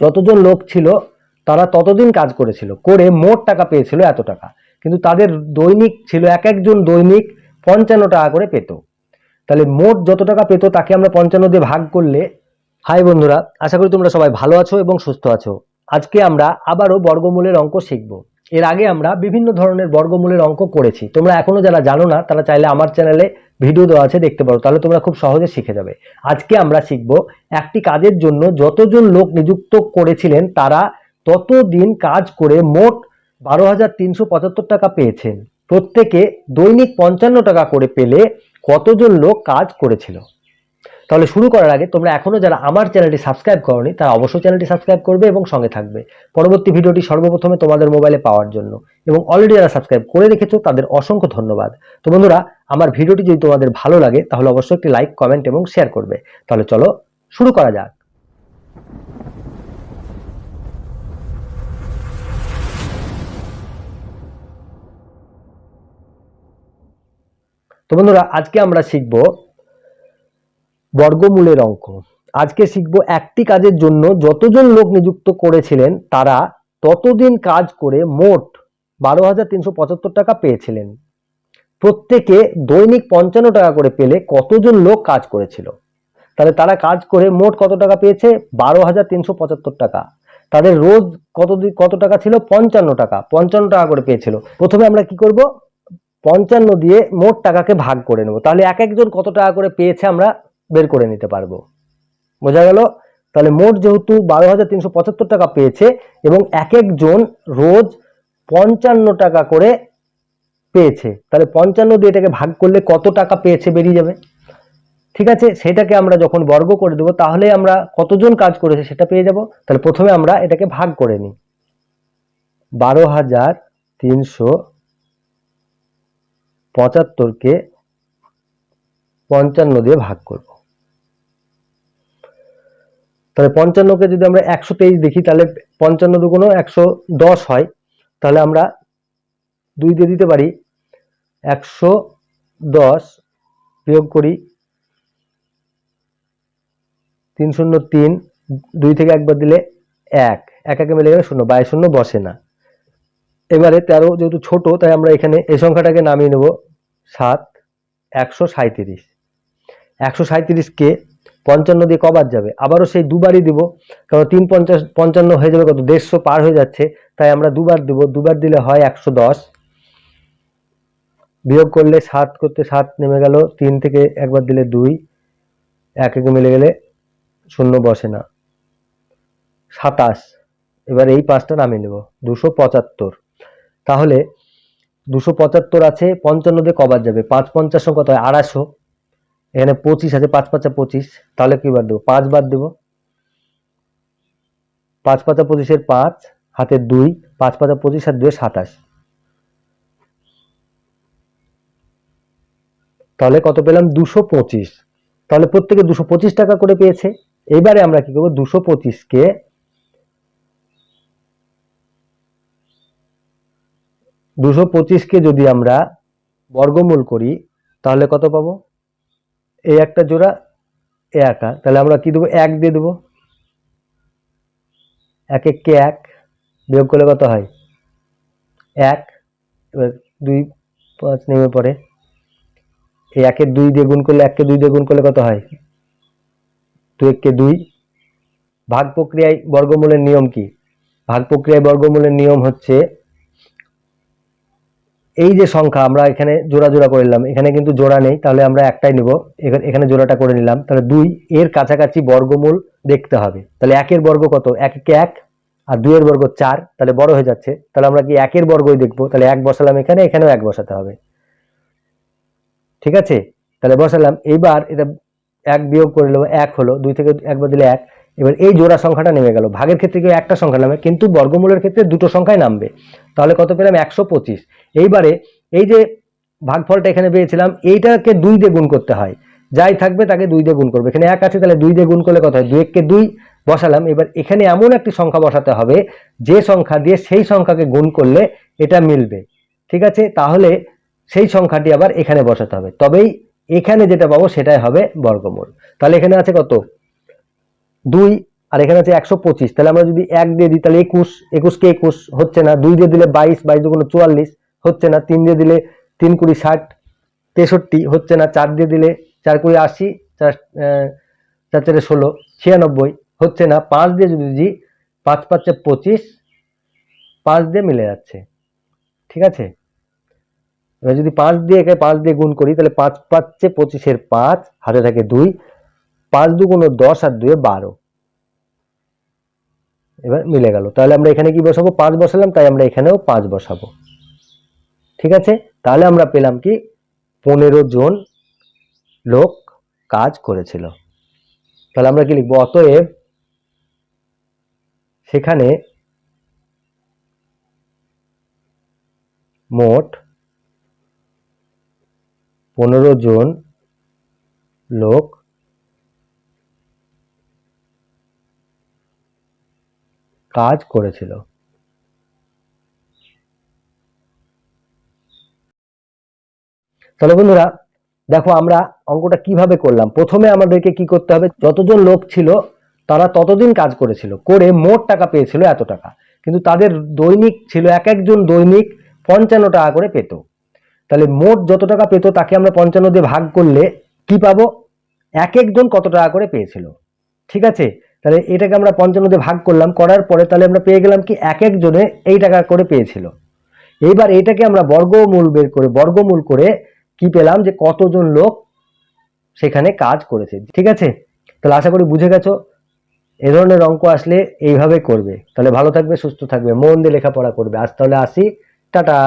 যতজন লোক ছিল, তারা ততদিন কাজ করেছিল, করে মোট টাকা পেয়েছিল এত টাকা। কিন্তু তাদের দৈনিক ছিল, এক একজন দৈনিক পঞ্চান্ন টাকা করে পেত। তাহলে মোট যত টাকা পেত, তাকে আমরা পঞ্চান্ন দিয়ে ভাগ করলে, হাই বন্ধুরা, আশা করি তোমরা সবাই ভালো আছো এবং সুস্থ আছো। আজকে আমরা আবারও বর্গমূলের অঙ্ক শিখব। এর আগে আমরা বিভিন্ন ধরনের বর্গমূলের অঙ্ক করেছি। তোমরা এখনও যারা জানো না, তারা চাইলে আমার চ্যানেলে ভিডিও দেওয়া আছে, দেখতে পারো। তাহলে তোমরা খুব সহজে শিখে যাবে। আজকে আমরা শিখব একটি কাজের জন্য যতজন লোক নিযুক্ত করেছিলেন, তারা ততদিন কাজ করে মোট বারো হাজার তিনশো পঁচাত্তর টাকা পেয়েছেন। প্রত্যেকে দৈনিক পঞ্চান্ন টাকা করে পেলে কতজন লোক কাজ করেছিল? তাহলে শুরু করার আগে তোমরা এখনও যারা আমার চ্যানেলটি সাবস্ক্রাইব করনি, তারা অবশ্যই চ্যানেলটি সাবস্ক্রাইব করবে এবং সঙ্গে থাকবে। পরবর্তী ভিডিওটি সর্বপ্রথমে তোমাদের মোবাইলে পাওয়ার জন্য। এবং অলরেডি যারা সাবস্ক্রাইব করে রেখেছো, তাদের অসংখ্য ধন্যবাদ। তো বন্ধুরা আমার ভিডিওটি যদি তোমাদের ভালো লাগে, তাহলে অবশ্যই একটি লাইক কমেন্ট এবং শেয়ার করবে। তাহলে চলো শুরু করা যাক। তো বন্ধুরা, আজকে আমরা শিখব বর্গমূলের অঙ্ক। আজকে শিখব একটি কাজের জন্য যতজন লোক নিযুক্ত করেছিলেন, তারা ততদিন কাজ করে মোট বারো হাজার তিনশো পঁচাত্তর টাকা পেয়েছিলেন। প্রত্যেকে দৈনিক পঞ্চান্ন টাকা করে পেলে কতজন লোক কাজ করেছিল? তাহলে তারা কাজ করে মোট কত টাকা পেয়েছে? বারো হাজার তিনশো পঁচাত্তর টাকা। তাদের রোজ কত কত টাকা ছিল? পঞ্চান্ন টাকা। পঞ্চান্ন টাকা করে পেয়েছিল। প্রথমে আমরা কি করব? পঞ্চান্ন দিয়ে মোট টাকাকে ভাগ করে নেব। তাহলে এক একজন কত টাকা করে পেয়েছে আমরা বের করে নিতে পারব। বোঝা গেল? তাহলে মোট যেহেতু বারো হাজার তিনশো পঁচাত্তর টাকা পেয়েছে এবং এক একজন রোজ পঞ্চান্ন টাকা করে পেয়েছে। তাহলে পঞ্চান্ন দিয়ে এটাকে ভাগ করলে কত টাকা পেয়েছে বেরিয়ে যাবে? ঠিক আছে? সেটাকে আমরা যখন বর্গ করে দেবো, তাহলে আমরা কতজন কাজ করেছে সেটা পেয়ে যাব। তাহলে প্রথমে আমরা এটাকে ভাগ করে নিই। বারো হাজার তিনশো পঁচাত্তরকে পঞ্চান্ন দিয়ে ভাগ করব। তাহলে পঞ্চান্নকে যদি আমরা একশো তেইশ দেখি, তাহলে পঞ্চান্ন দুগুণ একশো দশ হয়। তাহলে আমরা দুই দিয়ে দিতে পারি একশো দশ বিয়োগ করি তিন শূন্য তিন, দুই থেকে একবার দিলে এক। এক একে মিলে গেলে শূন্য বাইশ শূন্য বসে না। এবারে তেরো যেহেতু ছোট, তাই আমরা এখানে এই সংখ্যাটাকে নামিয়ে নেব সাত, একশো সাঁইত্রিশ। একশো সাঁইত্রিশকে পঞ্চান্ন দিয়ে কবার যাবে। আবারও সেই দুবারই দিব, কারণ তিন পঞ্চাশ, পঞ্চান্ন হয়ে যাবে কত? দেড়শো পার হয়ে যাচ্ছে, তাই আমরা দুবার দিব। দুবার দিলে হয় একশো দশ। বিয়োগ করলে সাত করতে সাত নেমে গেল, তিন থেকে একবার দিলে দুই, এক একে মিলে গেলে শূন্য বসে না। সাতাশ, এবার এই পাঁচটা নামিয়ে নেব, দুশো পঁচাত্তর। তাহলে দুশো পঁচাত্তর আছে, পঞ্চান্ন দিয়ে কবার যাবে, পাঁচ পঞ্চাশ কত হয়? আড়াইশো। এখানে পঁচিশ আছে, পাঁচ পাঁচা পঁচিশ। তাহলে কি বার দেবো? পাঁচ বার দেবো। পাঁচ পাঁচা পঁচিশের পাঁচ হাতের দুই, পাঁচ পাঁচা পঁচিশ আর দুই সাতাশ। তাহলে কত পেলাম? দুশো পঁচিশ। তাহলে প্রত্যেকে দুশো পঁচিশ টাকা করে পেয়েছে। এবারে আমরা কি করব? দুশো পঁচিশকে দুশো পঁচিশকে যদি আমরা বর্গমূল করি, তাহলে কত পাবো? এই একটা জোড়া, এ একা তাহলে আমরা কি দেবো? এক দিয়ে দেবো। এক এককে এক? বিয়োগ করলে কত হয়? এক। এবার দুই, পাঁচ নেমে পড়ে। এই একের দুই দিয়ে গুণ করলে এককে দুই দিয়ে গুণ করলে কত হয়? দুই এককে দুই। ভাগ প্রক্রিয়ায় বর্গমূলের নিয়ম কি? ভাগ প্রক্রিয়ায় বর্গমূলের নিয়ম হচ্ছে, এই যে সংখ্যা আমরা এখানে জোড়া জোড়া করে নিলাম, এখানে কিন্তু জোড়া নেই, তাহলে আমরা একটাই নিব। এখানে- জোড়াটা করে নিলাম, তাহলে দুই, এর কাছাকাছি বর্গমূল দেখতে হবে। তাহলে একের বর্গ কত? এক একে এক, আর দুইয়ের বর্গ চার, তাহলে বড় হয়ে যাচ্ছে। তাহলে আমরা কি একের বর্গই দেখব? তাহলে এক বসালাম এখানে, এখানেও এক বসাতে হবে। ঠিক আছে? তাহলে বসালাম, এইবার এটা এক বিয়োগ করে নেব, এক হলো, দুই থেকে একবার দিলে এক। এবার এই জোড়া সংখ্যাটা নেমে গেল। ভাগের ক্ষেত্রে কেউ একটা সংখ্যা নামে, কিন্তু বর্গমূলের ক্ষেত্রে দুটো সংখ্যাই নামবে। তাহলে কত পেলাম? একশো পঁচিশ। এইবারে এই যে ভাগফলটা এখানে পেয়েছিলাম, এইটাকে দুই দিয়ে গুণ করতে হয়। যাই থাকবে তাকে দুই দিয়ে গুণ করবে। এখানে এক আছে, তাহলে দুই দিয়ে গুণ করলে কত হয়? দুই এককে দুই বসালাম। এবার এখানে এমন একটি সংখ্যা বসাতে হবে, যে সংখ্যা দিয়ে সেই সংখ্যাকে গুণ করলে এটা মিলবে। ঠিক আছে? তাহলে সেই সংখ্যাটি আবার এখানে বসাতে হবে। তবেই এখানে যেটা পাবো সেটাই হবে বর্গমূল। তাহলে এখানে আছে কত? দুই, আর এখানে আছে একশো পঁচিশ। তাহলে আমরা যদি এক দিয়ে দিই, তাহলে একুশ। একুশকে একুশ হচ্ছে না। দুই দিয়ে দিলে বাইশ বাইশ দুগুণ চুয়াল্লিশ হচ্ছে না। তিন দিয়ে দিলে তিন কুড়ি ষাট, তেষট্টি হচ্ছে না। চার দিয়ে দিলে চার কুড়ি আশি, চার চার চারে ষোলো, ছিয়ানব্বই হচ্ছে না। পাঁচ দিয়ে যদি দিই, পাঁচ পাঁচে পঁচিশ, পাঁচ দিয়ে মিলে যাচ্ছে। ঠিক আছে? এবার যদি পাঁচ দিয়ে একে পাঁচ দিয়ে গুণ করি, তাহলে পাঁচ, পাঁচে পঁচিশের পাঁচ, হাতে থাকে দুই, পাঁচ দুগুণ দশ আর দুয়ে বারো। এবার মিলে গেল। তাহলে আমরা এখানে কি বসাবো? পাঁচ বসালাম, তাই আমরা এখানেও পাঁচ বসাবো। ঠিক আছে? তাহলে আমরা পেলাম কি? পনেরো জন লোক কাজ করেছিল। তাহলে আমরা কি লিখব? অতএব সেখানে মোট পনেরো জন লোক কাজ করেছিল। তাহলে বন্ধুরা, দেখো আমরা অঙ্কটা কীভাবে করলাম। প্রথমে আমাদেরকে কি করতে হবে? যতজন লোক ছিল, তারা ততদিন কাজ করেছিল, করে মোট টাকা পেয়েছিল এত টাকা। কিন্তু তাদের দৈনিক ছিল এক একজন দৈনিক পঞ্চান্ন টাকা করে পেত। তাহলে মোট যত টাকা পেত তাকে আমরা পঞ্চান্ন দিয়ে ভাগ করলে কি পাবো? এক একজন কত টাকা করে পেয়েছিল? ঠিক আছে? তাহলে এটাকে আমরা পঞ্চান্ন দিয়ে ভাগ করলাম, করার পরে তাহলে আমরা পেয়ে গেলাম কি এক একজনে এই টাকা করে পেয়েছিল। এইবার এটাকে আমরা বর্গমূল বের করে, বর্গমূল করে কি পেলাম যে কতজন লোক সেখানে কাজ করেছে। ঠিক আছে? তাহলে আশা করি বুঝে গেছো? এ ধরনের অঙ্ক আসলে এইভাবে করবে। তাহলে ভালো থাকবে, সুস্থ থাকবে, মন দিয়ে লেখাপড়া করবে। আজ তাহলে আসি। টাটা!